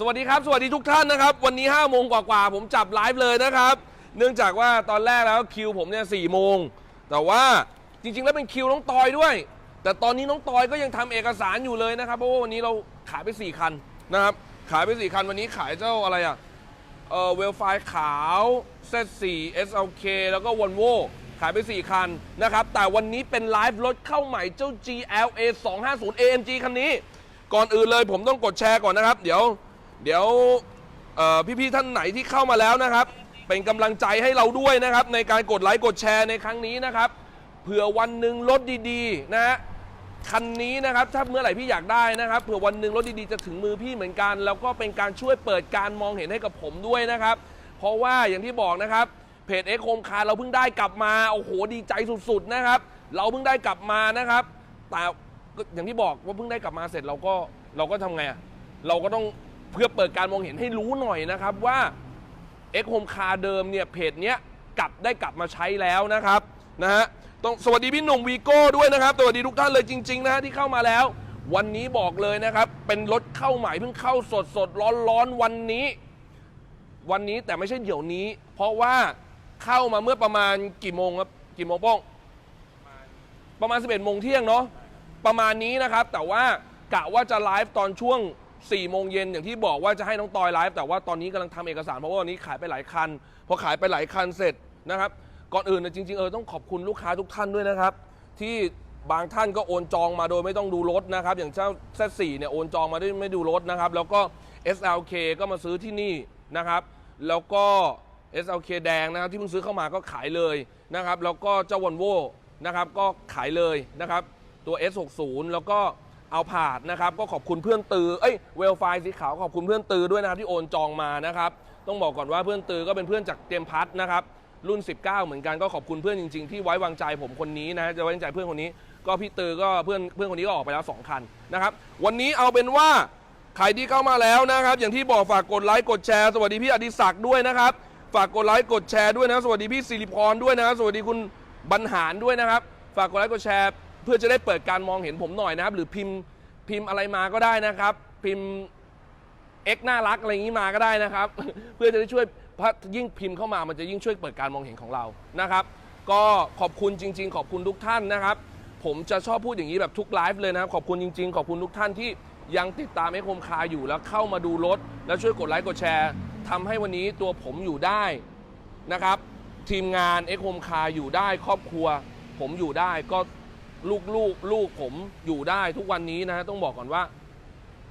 สวัสดีครับ สวัสดีทุกท่านนะครับ วันนี้5โมงกว่าๆผมจับไลฟ์เลยนะครับ เนื่องจากว่าตอนแรกแล้วคิวผมเนี่ยสี่โมง แต่ว่าจริงๆ แล้วเป็นคิวน้องตอยด้วย แต่ตอนนี้น้องตอยก็ยังทำเอกสารอยู่เลยนะครับ เพราะว่าวันนี้เราขายไป 4 คันนะครับ ขายไป 4 คันวันนี้ขายเจ้าอะไรอะเออเวลไฟขาว Z4 SLK แล้วก็วอลโวขายไป 4 คันนะครับ แต่วันนี้เป็นไลฟ์รถเข้าใหม่เจ้า GLA 250 AMG คันนี้ ก่อนอื่นเลยผมต้องกดแชร์ก่อนนะครับ เดี๋ยว เดี๋ยวพี่ๆท่านไหนที่เข้ามาแล้วนะครับ เป็นกำลังใจให้เราด้วยนะครับ ในการกดไลค์กดแชร์ในครั้งนี้นะครับเผื่อวันหนึ่งรถดีๆนะฮะคันนี้นะครับถ้าเมื่อไหร่พี่อยากได้นะครับเผื่อวันหนึ่งรถดีๆจะถึงมือพี่เหมือนกัน แล้วก็เป็นการช่วยเปิดการมองเห็นให้กับผมด้วยนะครับ เพราะว่าอย่างที่บอกนะครับเพจเอ็กโคมคาเราเพิ่งได้กลับมาโอ้โหดีใจสุดๆนะครับ เราเพิ่งได้กลับมานะครับ แต่อย่างที่บอกว่าเพิ่งได้กลับมาเสร็จเราก็เราก็ทำไงอะเราก็ต้อง เพื่อเปิดการมองเห็นให้รู้หน่อยนะครับว่าเอ็กโฮมคาเดิมเนี่ยเพจเนี้ยกลับได้กลับมาใช้แล้วนะครับนะฮะต้องสวัสดีพี่หนุ่มวีโก้ด้วยนะครับ สวัสดีทุกท่านเลยจริง ๆ นะฮะที่เข้ามาแล้ว วันนี้บอกเลยนะครับ เป็นรถเข้าใหม่เพิ่งเข้าสดสดร้อนร้อนวันนี้ วันนี้แต่ไม่ใช่เดี๋ยวนี้ เพราะว่าเข้ามาเมื่อประมาณกี่โมงครับกี่โมงป้องประมาณ 11โมงเที่ยงเนาะประมาณนี้นะครับ แต่ว่ากะว่าจะไลฟ์ตอนช่วง 4โมงเย็นอย่างที่บอกว่าจะให้น้องตอยไลฟ์แต่ว่าตอนนี้กำลังทำเอกสารเพราะว่าวันนี้ขายไปหลายคันพอขายไปหลายคันเสร็จนะครับ ก่อนอื่นนะจริงๆเออต้องขอบคุณลูกค้าทุกท่านด้วยนะครับ ที่บางท่านก็โอนจองมาโดยไม่ต้องดูรถนะครับ อย่างเจ้า Z4 เนี่ยโอนจองมาด้วยไม่ดูรถนะครับ แล้วก็ SLK ก็มาซื้อที่นี่นะครับ แล้วก็ SLK แดงนะครับที่เพิ่งซื้อเข้ามาก็ขายเลยนะครับ แล้วก็เจ้าวอลโวนะครับก็ขายเลยนะครับ ตัว S60 แล้วก็ เอาผาดนะครับ ก็ขอบคุณเพื่อนตือเอ้ยเวลไฟสีขาวขอบคุณเพื่อนตือด้วยนะครับที่โอนจองมานะครับต้องบอกก่อนว่าเพื่อนตือก็เป็นเพื่อนจากเตรียมพัทนะครับรุ่น 19 เหมือนกันก็ขอบคุณเพื่อนจริงๆที่ไว้วางใจผมคนนี้นะจะไว้วางใจเพื่อนคนนี้ ก็พี่ตือก็เพื่อนเพื่อนคนนี้ก็ออกไปแล้ว 2 คันนะครับวันนี้เอาเป็นว่าใครที่เข้ามาแล้วนะครับ อย่างที่บอกฝากกดไลค์กดแชร์สวัสดีพี่อดิศักดิ์ด้วยนะครับฝากกดไลค์กดแชร์ด้วยนะสวัสดีพี่สิริพรด้วยนะครับสวัสดีคุณบรรหารด้วยนะครับ ฝากกดไลค์กดแชร์ เพื่อจะได้เปิดการมองเห็นผมหน่อยนะครับ หรือพิมพ์พิมพ์อะไรมาก็ได้นะครับ พิมพ์เอ็กน่ารักอะไรอย่างนี้มาก็ได้นะครับ เพื่อจะได้ช่วยพระยิ่งพิมพ์เข้ามามันจะยิ่งช่วยเปิดการมองเห็นของเรานะครับ ก็ขอบคุณจริง ๆ ขอบคุณทุกท่านนะครับ ผมจะชอบพูดอย่างนี้แบบทุกไลฟ์เลยนะครับขอบคุณจริง ๆ ขอบคุณทุกท่านที่ยังติดตามเอ็กโคมคาอยู่แล้วเข้ามาดูรถ แล้วช่วยกดไลค์กดแชร์ทำให้วันนี้ตัวผมอยู่ได้นะครับ ทีมงานเอ็กโคมคาอยู่ได้ครอบครัว ผมอยู่ได้ก็ ลูกลูกลูกผมอยู่ได้ทุกวันนี้นะฮะต้องบอกก่อนว่า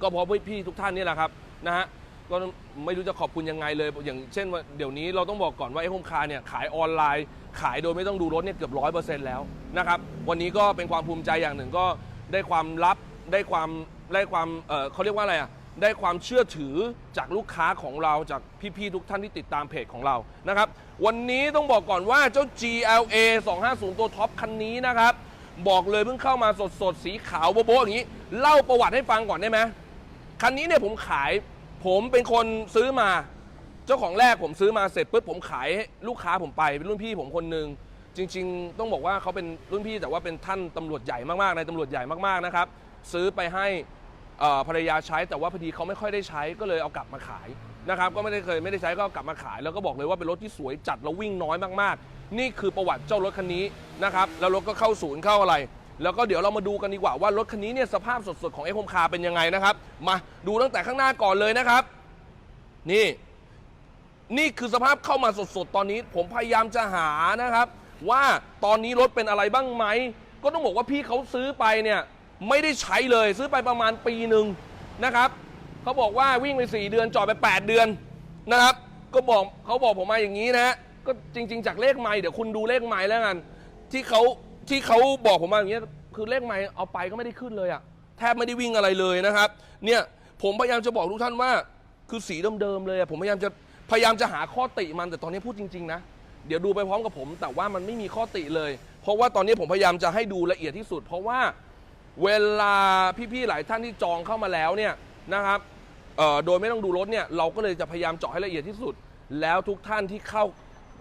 ก็เพราะพี่ทุกท่านนี่แหละครับนะฮะก็ไม่รู้จะขอบคุณยังไงเลย อย่างเช่นว่าเดี๋ยวนี้เราต้องบอกก่อนว่าไอ้โฮมคาร์เนี่ยขายออนไลน์ ขายโดยไม่ต้องดูรถเนี่ยเกือบร้อยเปอร์เซ็นต์แล้วนะครับวันนี้ก็เป็นความภูมิใจอย่างหนึ่งก็ได้ความลับได้ความได้ความเออเขาเรียกว่าอะไรอะได้ความเชื่อถือจากลูกค้าของเราจากพี่ๆทุกท่านที่ติดตามเพจของเรานะครับ วันนี้ต้องบอกก่อนว่าเจ้า GLA 250 ตัวท็อปคันนี้นะครับ บอกเลยเพิ่งเข้ามาสดๆสีขาวโบ๊ะๆอย่างนี้ เล่าประวัติให้ฟังก่อนได้ไหมคันนี้เนี่ยผมขาย ผมเป็นคนซื้อมา เจ้าของแรกผมซื้อมาเสร็จปุ๊บผมขายให้ลูกค้าผมไปเป็นรุ่นพี่ผมคนหนึ่งจริง ๆ ต้องบอกว่าเขาเป็นรุ่นพี่แต่ว่าเป็นท่านตำรวจใหญ่มากๆในตำรวจใหญ่มากๆนะครับ ซื้อไปให้ภรรยาใช้แต่ว่าพอดีเขาไม่ค่อยได้ใช้ก็เลยเอากลับมาขายนะครับก็ไม่ได้เคยไม่ได้ใช้ก็กลับมาขาย แล้วก็บอกเลยว่าเป็นรถที่สวยจัดแล้ววิ่งน้อยมากๆ นี่คือประวัติเจ้ารถคันนี้นะครับแล้วรถก็เข้าศูนย์เข้าอะไร แล้วก็เดี๋ยวเรามาดูกันดีกว่าว่ารถคันนี้เนี่ยสภาพสดๆของเอ็กโฮมคาเป็นยังไงนะครับ มาดูตั้งแต่ข้างหน้าก่อนเลยนะครับ นี่ นี่คือสภาพเข้ามาสดๆตอนนี้ ผมพยายามจะหานะครับ ว่าตอนนี้รถเป็นอะไรบ้างไหมก็ต้องบอกว่าพี่เขาซื้อไปเนี่ยไม่ได้ใช้เลยซื้อไปประมาณปีหนึ่งนะครับเขาบอกว่าวิ่งไป 4 เดือนจอดไป 8 เดือนนะครับ ก็บอกเขาบอกผมมาอย่างนี้นะฮะ ก็จริง ๆ จากเลขไม้เดี๋ยวคุณดูเลขไม้แล้วกัน ที่เขาที่เขาบอกผมมาอย่างนี้ยคือเลขไม้เอาไปก็ไม่ได้ขึ้นเลยอะแทบไม่ได้วิ่งอะไรเลยนะครับ เนี่ยผมพยายามจะบอกทุกท่านว่า คือสีเดิมๆเลยอะผมพยายามจะพยายามจะหาข้อติมันแต่ตอนนี้พูดจริง ๆ นะ เดี๋ยวดูไปพร้อมกับผม แต่ว่ามันไม่มีข้อติเลย เพราะว่าตอนนี้ผมพยายามจะให้ดูละเอียดที่สุด เพราะว่าเวลาพี่ๆหลายท่านที่จองเข้ามาแล้วเนี่ยนะครับเอ่อโดยไม่ต้องดูรถเนี่ยเราก็เลยจะพยายามเจาะให้ละเอียดที่สุด แล้วทุกท่านที่เข้า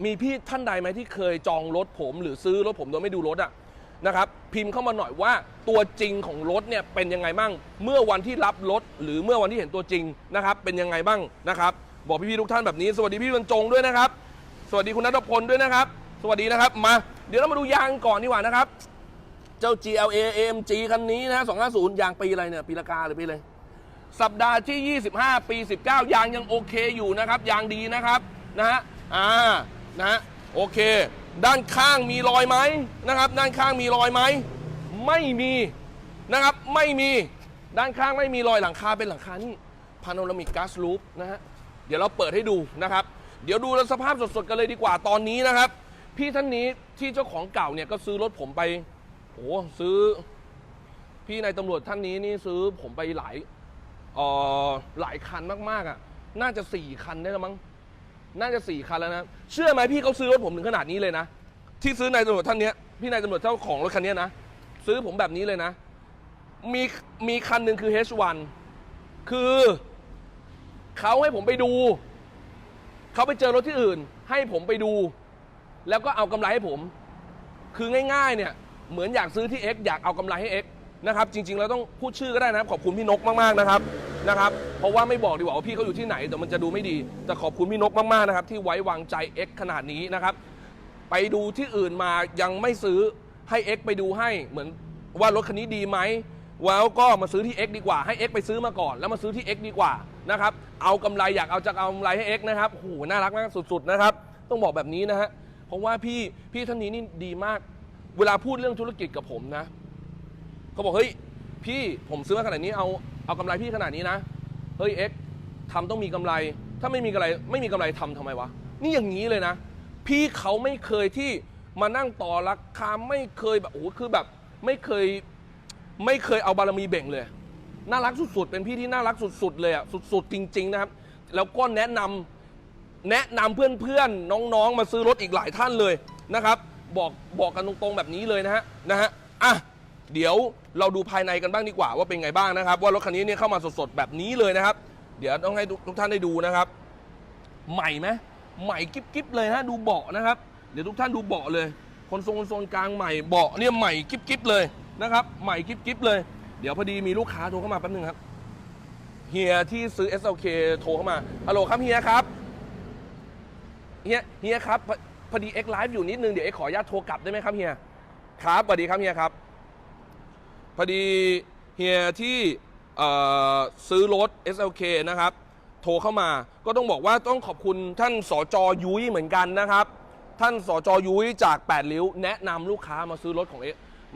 มีพี่ท่านใดไหมที่เคยจองรถผม หรือซื้อรถผมโดยไม่ดูรถอะนะครับพิมพ์เข้ามาหน่อยว่าตัวจริงของรถเนี่ยเป็นยังไงบ้างเมื่อวันที่รับรถหรือเมื่อวันที่เห็นตัวจริงนะครับ เป็นยังไงบ้างนะครับ บอกพี่ๆทุกท่านแบบนี้ สวัสดีพี่บรรจงด้วยนะครับ สวัสดีคุณนัทพลด้วยนะครับ สวัสดีนะครับมา เดี๋ยวเรามาดูยางก่อนดีกว่านะครับ เจ้า GLA AMG คันนี้นะ250 ยางปีอะไรเนี่ยปีละกาหรือปีอะไรสัปดาห์ที่ 25 ปี 19 ยางยังโอเคอยู่นะครับ ยางดีนะครับนะฮะอ่า นะฮะโอเค ด้านข้างมีรอยไหมนะครับ ด้านข้างมีรอยไหมไม่มีนะครับไม่มีด้านข้างไม่มีรอยหลังคาเป็นหลังคานี่พาโนรามิกก๊าซลูปนะฮะเดี๋ยวเราเปิดให้ดูนะครับ เดี๋ยวดูสภาพสดๆกันเลยดีกว่าตอนนี้นะครับ พี่ท่านนี้ที่เจ้าของเก่าเนี่ยก็ซื้อรถผมไปโอ้ซื้อ พี่นายตำรวจท่านนี้นี่ซื้อผมไปหลายเอ่อหลายคันมากๆอะ น่าจะสี่คันได้แล้วมั้ง น่าจะสี่คันแล้วนะ เชื่อไหมพี่เขาซื้อรถผมถึงขนาดนี้เลยนะ ที่ซื้อนายตำรวจท่านเนี้ย พี่นายตำรวจเจ้าของรถคันนี้นะ ซื้อผมแบบนี้เลยนะ มีมีคันหนึ่งคือ H1 คือเขาให้ผมไปดู เขาไปเจอรถที่อื่น ให้ผมไปดู แล้วก็เอากำไรให้ผม คือง่าย ๆ เนี่ย เหมือนอยากซื้อที่ X อยากเอากำไรให้ X นะครับ จริงๆเราต้องพูดชื่อก็ได้นะครับ ขอบคุณพี่นกมาก ๆ นะครับ นะครับ เพราะว่าไม่บอกดีกว่าว่าพี่เขาอยู่ที่ไหนเดี๋ยวมันจะดูไม่ดี แต่ขอบคุณพี่นกมากๆนะครับ ที่ไว้วางใจ X ขนาดนี้นะครับ ไปดูที่อื่นมายังไม่ซื้อให้ X ไปดูให้เหมือนว่ารถคันนี้ดีไหมแล้วก็มาซื้อที่ X ดีกว่าให้ X ไปซื้อมาก่อน แล้วมาซื้อที่ X ดีกว่านะครับเอากำไรอยากเอาจะเอากำไรให้ X นะครับโหน่ารักมากสุดๆนะครับ ต้องบอกแบบนี้นะฮะเพราะว่าพี่พี่ท่านนี้นี่ดีมาก เวลาพูดเรื่องธุรกิจกับผมนะเขาบอกเฮ้ยพี่ผมซื้อมาขนาดนี้เอา เอากำไรพี่ขนาดนี้นะ เฮ้ยเอ็กทำต้องมีกำไร ถ้าไม่มีกำไรไม่มีกำไรทำทำไมวะ นี่อย่างนี้เลยนะ พี่เขาไม่เคยที่มานั่งต่อราคาไม่เคยแบบโอ้โหคือแบบไม่เคยไม่เคยเอาบารมีเบ่งเลย น่ารักสุดๆ เป็นพี่ที่น่ารักสุดๆ เลยอะสุดๆ จริง ๆ นะครับ แล้วก็แนะนำแนะนำเพื่อนๆ น้องๆ มาซื้อรถอีกหลายท่านเลยนะครับ บอกบอกกันตรงๆ แบบนี้เลยนะฮะนะฮะอะ เดี๋ยวเราดูภายในกันบ้างดีกว่าว่าเป็นไงบ้างนะครับ ว่ารถคันนี้เนี่ยเข้ามาสดๆแบบนี้เลยนะครับ เดี๋ยวต้องให้ทุกท่านได้ดูนะครับ ใหม่ไหมใหม่กิ๊บๆเลยนะดูเบาะนะครับ เดี๋ยวทุกท่านดูเบาะเลยคนทรงโซนกลางใหม่เบาะเนี่ยใหม่กิ๊บๆเลยนะครับ ใหม่กิ๊บๆเลยเดี๋ยวพอดีมีลูกค้าโทรเข้ามาแป๊บนึงครับเฮียที่ซื้อ SLK โทรเข้ามาฮัลโหลครับเฮียครับเฮียเฮียครับพพอดีเอ็กไลฟ์อยู่นิดนึงเดี๋ยวเอ็กขออนุญาตโทรกลับได้ไหมครับเฮียครับสวัสดีครับเฮียครับ พอดีเฮียที่เอ่อซื้อรถ SLK นะครับ โทรเข้ามาก็ต้องบอกว่าต้องขอบคุณท่านสจยุ้ยเหมือนกันนะครับ ท่านสจยุ้ยจาก8ริ้ว แนะนำลูกค้ามาซื้อรถของเอ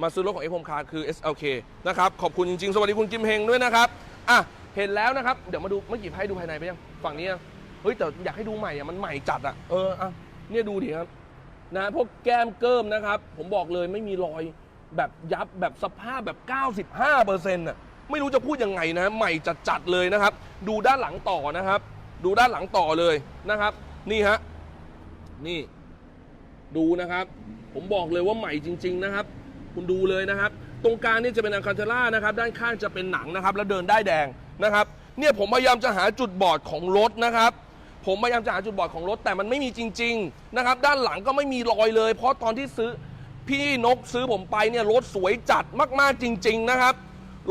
มาซื้อรถของเอ็กโฮมคาคือ SLK นะครับ ขอบคุณจริงๆ สวัสดีคุณกิมเฮงด้วยนะครับอะเห็นแล้วนะครับ เดี๋ยวมาดูเมื่อกี้ให้ดูภายในไปยัง ฝั่งนี้เฮ้ยแต่อยากให้ดูใหม่อะมันใหม่จัดอะเอออะเนี่ยดูดิครับนะพวกแก้มเกิมนะครับ ผมบอกเลยไม่มีรอย แบบยับแบบสภาพแบบ 95เปอร์เซ็นต์่ะไม่รู้จะพูดยังไงนะ ใหม่จัดๆเลยนะครับ ดูด้านหลังต่อนะครับ ดูด้านหลังต่อเลยนะครับ นี่ฮะนี่ ดูนะครับ ผมบอกเลยว่าใหม่จริง ๆนะครับ คุณดูเลยนะครับ ตรงกลางนี่จะเป็นอัลคันเทล่านะครับ ด้านข้างจะเป็นหนังนะครับ แล้วเดินได้แดงนะครับ เนี่ยผมพยายามจะหาจุดบอดของรถนะครับผมพยายามจะหาจุดบอดของรถแต่มันไม่มีจริง ๆ นะครับ ด้านหลังก็ไม่มีรอยเลย เพราะตอนที่ซื้อ พี่นกซื้อผมไปเนี่ยรถสวยจัดมากๆจริง ๆ นะครับ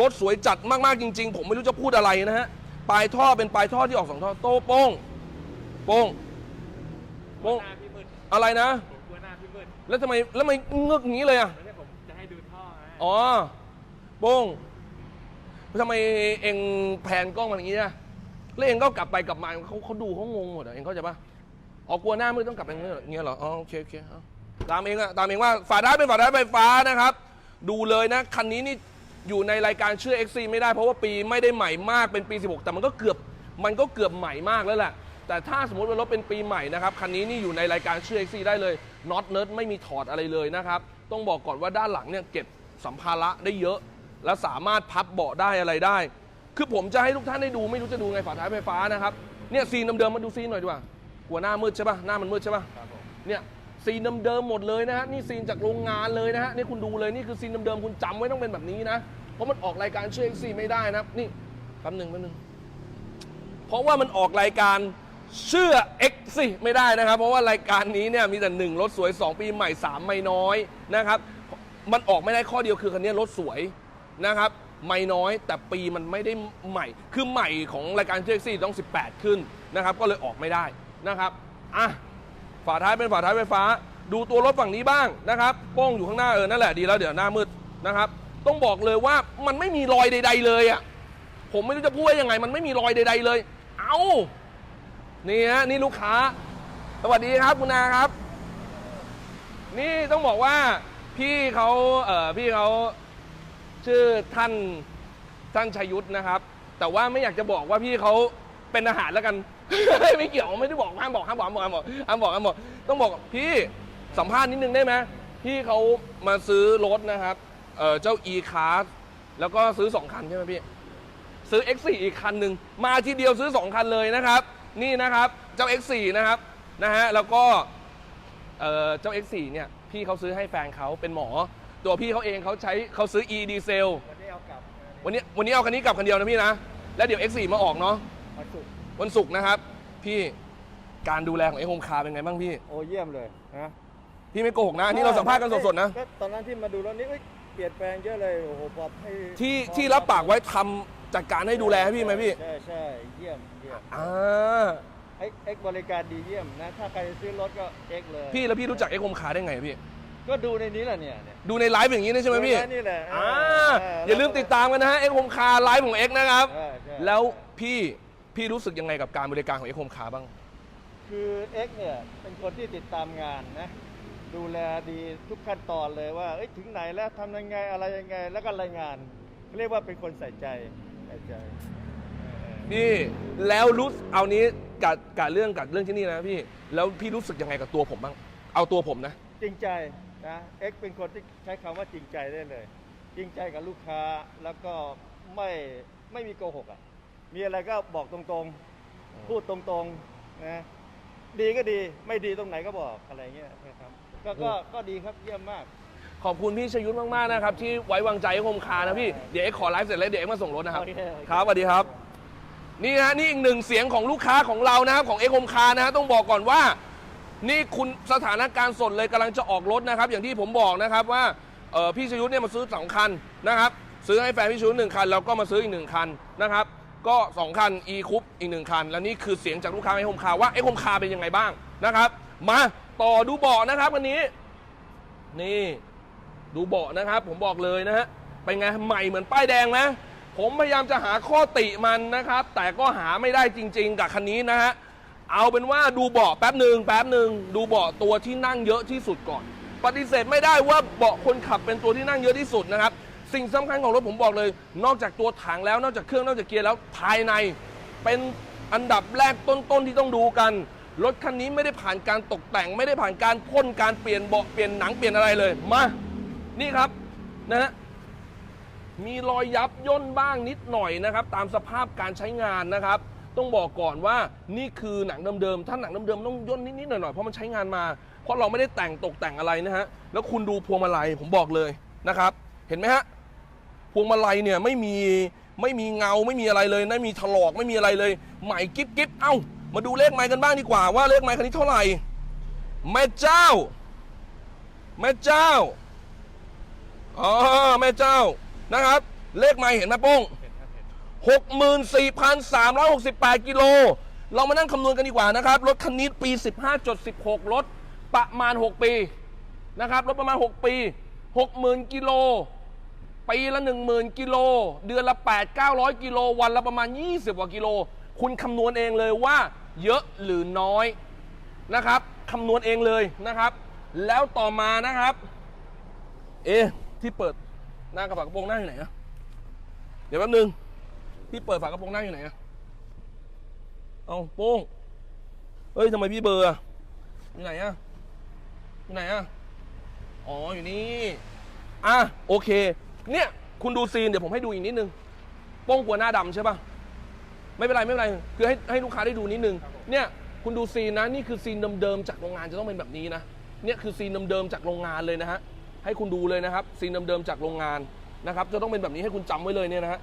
รถสวยจัดมากๆจริง ๆ ผมไม่รู้จะพูดอะไรนะฮะปลายท่อเป็นปลายท่อที่ออกสองท่อโต้โป้งโป้งโป้งหน้าพี่มืดอะไรนะ ผมกลัวหน้าพี่มืดแล้วทำไมแล้วทำไมเงึกอย่างนี้เลยอะไม่ใช่ผมจะให้ดูท่อนะอ๋อโป้งทำไมเองแผนกล้องมันอย่างนี้อะแล้วเองก็กลับไปกลับมาเขาเขาดูเขางงหมดอะเองเข้าใจปะอ๋อกลัวหน้ามืดต้องกลับไปอย่างเงี้ยเหรออ๋อโอเคโอเคเอา ตามเองอะตามเองว่าฝาท้ายเป็นฝาท้ายไฟฟ้านะครับ ดูเลยนะ คันนี้นี่อยู่ในรายการเชื่อ XC ไม่ได้เพราะว่าปีไม่ได้ใหม่มากเป็นปี 16 แต่มันก็เกือบมันก็เกือบใหม่มากแล้วแหละแต่ถ้าสมมติว่ารถเป็นปีใหม่นะครับคันนี้นี่อยู่ในรายการเชื่อ XC ได้เลยน็อตเนิร์ดไม่มีถอดอะไรเลยนะครับต้องบอกก่อนว่าด้านหลังเนี่ยเก็บสัมภาระได้เยอะ และสามารถพับเบาะได้อะไรได้ คือผมจะให้ทุกท่านได้ดูไม่รู้จะดูไงฝาท้ายไฟฟ้านะครับเนี่ยซีนเดิมๆมาดูซีนหน่อยดีกว่า กลัวหน้ามืดใช่ปะหน้ามันมืดใช่ปะเนี่ย ซีนเดิมๆหมดเลยนะฮะนี่ซีนจากโรงงานเลยนะฮะนี่คุณดูเลยนี่คือซีนเดิมๆคุณจำไว้ต้องเป็นแบบนี้นะ เพราะมันออกรายการเชื่อ XC ไม่ได้นะครับนี่แป๊บหนึ่งแป๊บหนึ่งเพราะว่ามันออกรายการเชื่อ XC ไม่ได้นะครับ เพราะว่ารายการนี้เนี่ยมีแต่หนึ่งรถสวย 2 ปีใหม่ 3 ไม่น้อยนะครับ มันออกไม่ได้ข้อเดียวคือคันนี้รถสวยนะครับไม่น้อยแต่ปีมันไม่ได้ใหม่ คือใหม่ของรายการเท็กซีต้อง 18 ขึ้นนะครับ ก็เลยออกไม่ได้นะครับอะ ฝาท้ายเป็นฝาท้ายไฟฟ้า ดูตัวรถฝั่งนี้บ้างนะครับโป้งอยู่ข้างหน้าเออนั่นแหละดีแล้วเดี๋ยวหน้ามืดนะครับ ต้องบอกเลยว่ามันไม่มีรอยใด ๆ เลยอะผมไม่รู้จะพูดยังไง มันไม่มีรอยใด ๆ เลย เอานี่ฮะนี่ลูกค้า สวัสดีครับคุณนาครับ นี่ต้องบอกว่าพี่เขาเอ่อพี่เขาชื่อท่านท่านชยุทธนะครับ แต่ว่าไม่อยากจะบอกว่าพี่เขาเป็นอาหารแล้วกัน ไม่เกี่ยวไม่ได้บอกห้ามบอกห้ามบอกห้ามบอกห้ามบอกห้ามบอกห้ามบอกต้องบอกพี่สัมภาษณ์นิดนึงได้ไหมพี่เขามาซื้อรถนะครับเอ่อเจ้า e class แล้วก็ซื้อสองคันใช่ไหมพี่ซื้อ X4 อีกคันหนึ่งมาทีเดียวซื้อ 2 คันเลยนะครับ นี่นะครับเจ้า X4 นะครับนะฮะแล้วก็เอ่อเจ้า X4 เนี่ยพี่เขาซื้อให้แฟนเขาเป็นหมอ ตัวพี่เขาเองเขาใช้เขาซื้อ e diesel วันนี้เอากลับวันนี้วันนี้เอาคันนี้กลับคันเดียวนะพี่นะ แล้วเดี๋ยว X4 มาออกเนาะมาสุกร์ วันศุกร์นะครับ พี่การดูแลของไอ้โฮมคาร์เป็นไงบ้างพี่ โอ้เยี่ยมเลยนะพี่ไม่โกหกนะอันนี่เราสัมภาษณ์กันสดๆนะก็ตอนนั้นที่มาดูแล้วนี่เอ้ยเปลี่ยนแปลงเยอะเลยโอ้โหปรับให้ที่ที่รับปากไว้ทำจัดการให้ดูแลให้พี่ไหมพี่ใช่ใช่เยี่ยมเยี่ยมอ่าเอ็กเอ็กบริการดีเยี่ยมนะ ถ้าใครซื้อรถก็เอ็กเลยพี่แล้วพี่รู้จักไอ้โฮมคาร์ได้ไงพี่ ก็ดูในนี้แหละเนี่ยเนี่ยดูในไลฟ์อย่างนี้นะใช่ไหมพี่ ดูในนี่แหละอ่าเอย่าลืมติดตามกันนะฮะเอ็กโฮมคาร์ไลฟ์ของเอ็กนะครับใช่ใช่ แล้วพี่ พี่รู้สึกยังไงกับการบริการของเอ็กโฮมคาร์บ้าง คือเอ็กเนี่ยเป็นคนที่ติดตามงานนะดูแลดีทุกขั้นตอนเลยว่าเอ้ยถึงไหนแล้วทำยังไงอะไรยังไง แล้วก็รายงาน เรียกว่าเป็นคนใส่ใจใส่ใจเออพี่แล้วรู้เอานี้กับกับเรื่องกับเรื่องที่นี่นะพี่แล้วพี่รู้สึกยังไงกับตัวผมบ้าง เอาตัวผมนะ จริงใจนะเอ็กเป็นคนที่ใช้คำว่าจริงใจได้เลย จริงใจกับลูกค้าแล้วก็ไม่ไม่มีโกหกอะ มีอะไรก็บอกตรงๆ พูดตรงๆนะดีก็ดีไม่ดีตรงไหนก็บอกอะไรเงี้ยนะครับก็ก็ก็ดีครับเยี่ยมมาก ขอบคุณพี่ชยุทธมากๆนะครับ ที่ไว้วางใจเอ็กโฮมคาร์นะพี่เดี๋ยวเอ็กขอไลฟ์เสร็จแล้วเดี๋ยวเอ็กมาส่งรถนะครับ โอเคโอเค ครับสวัสดีครับ นี่นะนี่อีกหนึ่งเสียงของลูกค้าของเรานะครับ ของเอ็กโฮมคาร์นะฮะต้องบอกก่อนว่า นี่คุณสถานการณ์สดเลยกำลังจะออกรถนะครับ อย่างที่ผมบอกนะครับว่าเอ่อพี่ชยุทธเนี่ยมาซื้อสองคันนะครับ ซื้อให้แฟนพี่ชยุทธหนึ่งคันแล้วก็มาซื้ออีกหนึ่งคันนะครับ ก็สองคัน e คุปอีกหนึ่งคัน และนี่คือเสียงจากลูกค้าไอโฮมคาว่าไอโฮมคาเป็นยังไงบ้างนะครับ มาต่อดูเบาะนะครับวันนี้ นี่ดูเบาะนะครับ ผมบอกเลยนะฮะเป็นไงใหม่เหมือนป้ายแดงไหมผมพยายามจะหาข้อติมันนะครับ แต่ก็หาไม่ได้จริง ๆ กับคันนี้นะฮะเอาเป็นว่าดูเบาะแป๊บหนึ่งแป๊บหนึ่งดูเบาะตัวที่นั่งเยอะที่สุดก่อน ปฏิเสธไม่ได้ว่าเบาะคนขับเป็นตัวที่นั่งเยอะที่สุดนะครับ สิ่งสำคัญของรถผมบอกเลย นอกจากตัวถังแล้วนอกจากเครื่องนอกจากเกียร์แล้วภายใน เป็นอันดับแรกต้นๆที่ต้องดูกัน รถคันนี้ไม่ได้ผ่านการตกแต่ง ไม่ได้ผ่านการพ่นการเปลี่ยนเบาะเปลี่ยนหนังเปลี่ยนอะไรเลยมานี่ครับนะฮะมีรอยยับย่นบ้างนิดหน่อยนะครับ ตามสภาพการใช้งานนะครับ ต้องบอกก่อนว่านี่คือหนังเดิมๆถ้าหนังเดิมๆต้องย่นนิดๆหน่อยๆเพราะมันใช้งานมา เพราะเราไม่ได้แต่งตกแต่งอะไรนะฮะแล้วคุณดูพวงมาลัยผมบอกเลยนะครับ เห็นไหมฮะ พวงมาลัยเนี่ยไม่มีไม่มีเงาไม่มีอะไรเลยไม่มีถลอกไม่มีอะไรเลยใหม่กิ๊บกิ๊บเอ้า มาดูเลขไม้กันบ้างดีกว่าว่าเลขไม้คันนี้เท่าไหร่แม่เจ้า แม่เจ้าอ๋อแม่เจ้านะครับ เลขไม้เห็นไหมป้งเห็นครับเห็นหกหมื่นสี่พันสามร้อยหกสิบแปดกิโลเรามานั่งคำนวณกันดีกว่านะครับ รถคันนี้ปี 15.16 รถประมาณ 6 ปีนะครับ รถประมาณ 6 ปี 60,000 กิโล ปีละ10,000กิโล เดือนละ 8 900 กิโล วันละประมาณ 20 กว่ากิโล คุณคำนวณเองเลยว่า เยอะหรือน้อยนะครับคำนวณเองเลยนะครับ แล้วต่อมานะครับ เอ๊ะที่เปิดหน้ากระบะกระโปรงหน้าอยู่ไหนอะเดี๋ยวแป๊บนึงพี่เปิดฝากระโปรงหน้าอยู่ไหนอะเอาโป้งเฮ้ยทำไมพี่เบอร์ออยู่ไหนอะอยู่ไหนอะอ๋ออยู่นี่อะโอเค เนี่ย คุณดูซีนเดี๋ยวผมให้ดูอีกนิดนึงโป้งกัวหน้าดำใช่ปะไม่เป็นไรไม่เป็นไรคือให้ให้ลูกค้าได้ดูนิดนึง เนี่ย คุณดูซีนนะนี่คือซีนเดิมๆจากโรงงานจะต้องเป็นแบบนี้นะเนี่ยคือซีนเดิมๆจากโรงงานเลยนะฮะให้คุณดูเลยนะครับซีนเดิมๆจากโรงงานนะครับจะต้องเป็นแบบนี้ให้คุณจำไว้เลยเนี่ยนะฮะ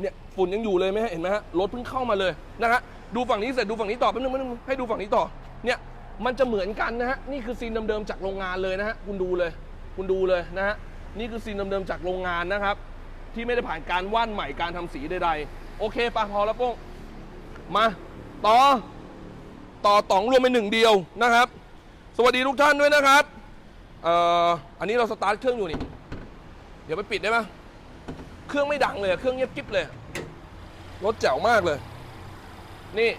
เนี่ยฝุ่นยังอยู่เลยไหมเห็นไหมฮะรถเพิ่งเข้ามาเลยนะฮะดูฝั่งนี้เสร็จดูฝั่งนี้ต่อแป๊บนึงแป๊บนึงให้ดูฝั่งนี้ต่อเนี่ยมันจะเหมือนกันนะฮะนี่คือซีนเดิมๆจากโรงงานเลยนะฮะคุณดูเลย คุณดูเลยนะฮะ นี่คือซีนเดิมๆจากโรงงานนะครับ ที่ไม่ได้ผ่านการว่านใหม่การทำสีใดๆ โอเคปะพอแล้วโป้งมาต่อ ต่อต่องรวมเป็นหนึ่งเดียวนะครับ สวัสดีทุกท่านด้วยนะครับเอ่ออันนี้เราสตาร์ทเครื่องอยู่นี่ เดี๋ยวไปปิดได้ไหมเครื่องไม่ดังเลยเครื่องเงียบกิ๊บเลยรถแจ๋วมากเลย นี่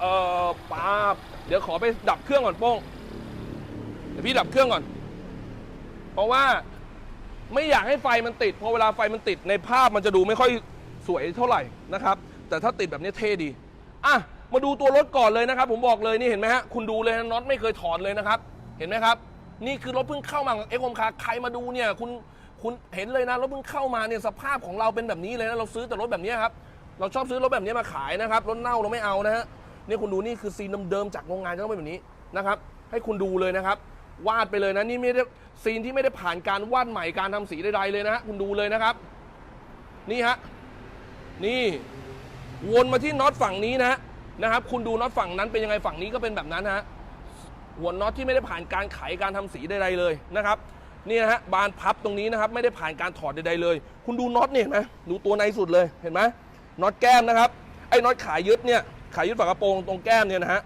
เอ่อปาบเดี๋ยวขอไปดับเครื่องก่อนโป้งเดี๋ยวพี่ดับเครื่องก่อน เพราะว่า ไม่อยากให้ไฟมันติด พอเวลาไฟมันติดในภาพมันจะดูไม่ค่อยสวยเท่าไหร่นะครับ แต่ถ้าติดแบบนี้เท่ดีอะมาดูตัวรถก่อนเลยนะครับ ผมบอกเลยนี่เห็นไหมฮะคุณดูเลยน็อตไม่เคยถอดเลยนะครับ เห็นไหมครับ นี่คือรถเพิ่งเข้ามาเอ็กโคมคาใครมาดูเนี่ยคุณคุณเห็นเลยนะรถเพิ่งเข้ามาเนี่ยสภาพของเราเป็นแบบนี้เลยนะเราซื้อแต่รถแบบนี้ครับเราชอบซื้อรถแบบนี้มาขายนะครับรถเน่าเราไม่เอานะฮะนี่คุณดูนี่คือซีนเดิมๆจากโรงงานจะต้องเป็นแบบนี้นะครับ ให้คุณดูเลยนะครับ วาดไปเลยนะนี่ไม่ได้ ซีนที่ไม่ได้ผ่านการวาดใหม่การทำสีใดๆเลยนะฮะคุณดูเลยนะครับ นี่ฮะนี่วนมาที่น็อตฝั่งนี้นะนะครับ คุณดูน็อตฝั่งนั้นเป็นยังไงฝั่งนี้ก็เป็นแบบนั้นฮะหัวน็อตที่ไม่ได้ผ่านการไขการทำสีใดๆเลยนะครับนี่นะฮะบานพับตรงนี้นะครับ ไม่ได้ผ่านการถอดใดๆเลย คุณดูน็อตเนี่ยนไหมดูตัวในสุดเลยเห็นไหมน็อตแก้มนะครับไอ้น็อตขายยึดเนี่ยขายยึดฝากระโปรงตรงแก้มเนี่ยนะฮะ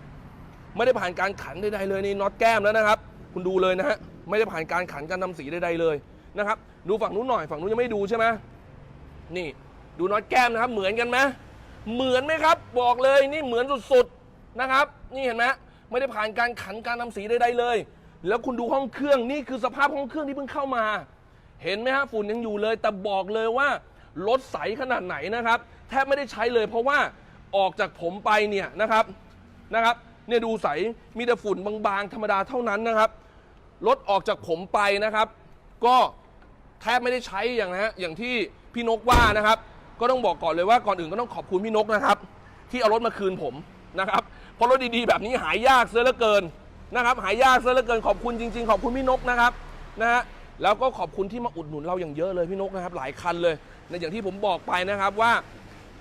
ไม่ได้ผ่านการขันใดๆเลยนี่น็อตแก้มแล้วนะครับ คุณดูเลยนะฮะ ไม่ได้ผ่านการขันการทำสีใดๆเลยนะครับ ดูฝั่งนู้นหน่อยฝั่งนู้นยังไม่ดูใช่ไหมนี่ ดูน็อตแก้มนะครับ เหมือนกันไหมเหมือนไหมครับ บอกเลยนี่เหมือนสุดๆนะครับ นี่เห็นไหมไม่ได้ผ่านการขันการทำสีใดๆเลย แล้วคุณดูห้องเครื่องนี่คือสภาพห้องเครื่องที่เพิ่งเข้ามา เห็นไหมฮะฝุ่นยังอยู่เลย แต่บอกเลยว่ารถใสขนาดไหนนะครับ แทบไม่ได้ใช้เลยเพราะว่าออกจากผมไปเนี่ยนะครับนะครับเนี่ยดูใสมีแต่ฝุ่นบางๆ ธรรมดาเท่านั้นนะครับ รถออกจากผมไปนะครับ ก็แทบไม่ได้ใช้อย่างนะฮะอย่างที่พี่นกว่านะครับ ก็ต้องบอกก่อนเลยว่าก่อนอื่นก็ต้องขอบคุณพี่นกนะครับ ที่เอารถมาคืนผมนะครับเพราะรถดีๆแบบนี้หายากเสียเหลือเกินนะครับ หายากเสียเหลือเกินขอบคุณจริง ๆ ขอบคุณพี่นกนะครับนะฮะแล้วก็ขอบคุณที่มาอุดหนุนเราอย่างเยอะเลยพี่นกนะครับ หลายคันเลยในอย่างที่ผมบอกไปนะครับว่า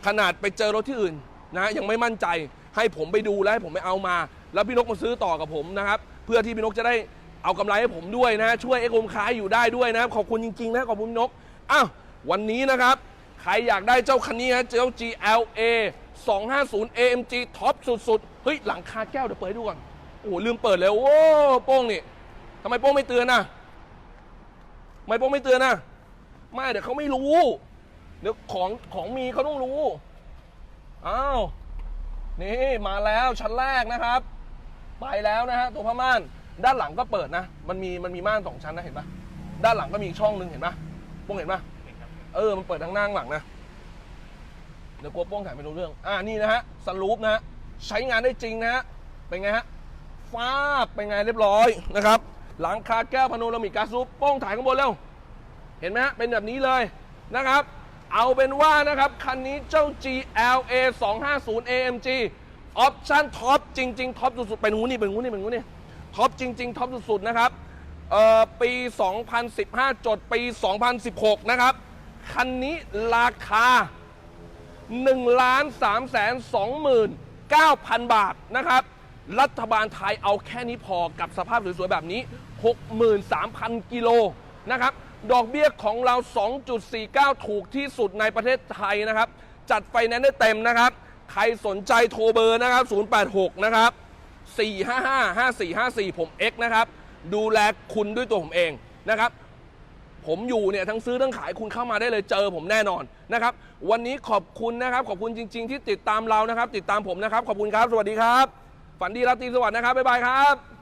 ขนาดไปเจอรถที่อื่นนะยังไม่มั่นใจให้ผมไปดูแล้วให้ผมไปเอามา แล้วพี่นกมาซื้อต่อกับผมนะครับ เพื่อที่พี่นกจะได้ เอากำไรให้ผมด้วยนะ ช่วยเอ็กโอมค้ายอยู่ได้ด้วยนะขอบคุณจริงๆนะขอบคุณนกอ้าววันนี้นะครับ ใครอยากได้เจ้าคันนี้ฮะเจ้า GLA 250 AMG ท็อปสุดๆ เฮ้ย หลังคาแก้วเดี๋ยวเปิดดูก่อน โอ้ลืมเปิดเลยโอ้โป้งนี่ทำไมโป้งไม่เตือนนะทำไมโป้งไม่เตือนนะไม่เดี๋ยวเขาไม่รู้เดี๋ยวของของมีเขาต้องรู้อ้าวนี่มาแล้วชั้นแรกนะครับ ไปแล้วนะฮะตัวผ้าม่าน ด้านหลังก็เปิดนะ มันมีมันมีม่านสองชั้นนะเห็นปะด้านหลังก็มีอีกช่องหนึ่งเห็นปะโป้งเห็นปะเห็นครับเออ มันเปิดทั้งหน้างหลังนะ เดี๋ยวกลัวโป้งถ่ายไม่รู้เรื่อง อ่า นี่นะฮะสลูปนะฮะ ใช้งานได้จริงนะฮะ เป็นไงฮะ ฟ้าบเป็นไงเรียบร้อยนะครับ หลังคาแก้วพาโนรามิกกาซูปโป้งถ่ายข้างบนเร็ว เห็นไหมฮะ เป็นแบบนี้เลยนะครับ เอาเป็นว่านะครับ คันนี้เจ้า GLA 250 AMG ออปชั่นท็อปจริง ๆ ท็อปสุดๆ เป็นงูนี่ เป็นงูนี่ เป็นงูนี่ ท็อปจริง ๆท็อปสุดๆนะครับปี 2015 จดปี 2016 นะครับ คันนี้ราคา 1,329,000 บาทนะครับ รัฐบาลไทยเอาแค่นี้พอกับสภาพสวย ๆ แบบนี้ 63,000 กิโลนะครับ ดอกเบี้ยของเรา 2.49 ถูกที่สุดในประเทศไทยนะครับ จัดไฟแนนซ์ได้เต็มนะครับ ใครสนใจโทรเบอร์นะครับ 086 นะครับ 455 5454 ผม X นะครับ ดูแลคุณด้วยตัวผมเองนะครับ ผมอยู่เนี่ยทั้งซื้อทั้งขายคุณเข้ามาได้เลยเจอผมแน่นอนนะครับ วันนี้ขอบคุณนะครับ ขอบคุณจริง ๆ ที่ติดตามเรานะครับ ติดตามผมนะครับ ขอบคุณครับ สวัสดีครับ ฝันดีราตรีสวัสดิ์นะครับบ๊ายบายครับ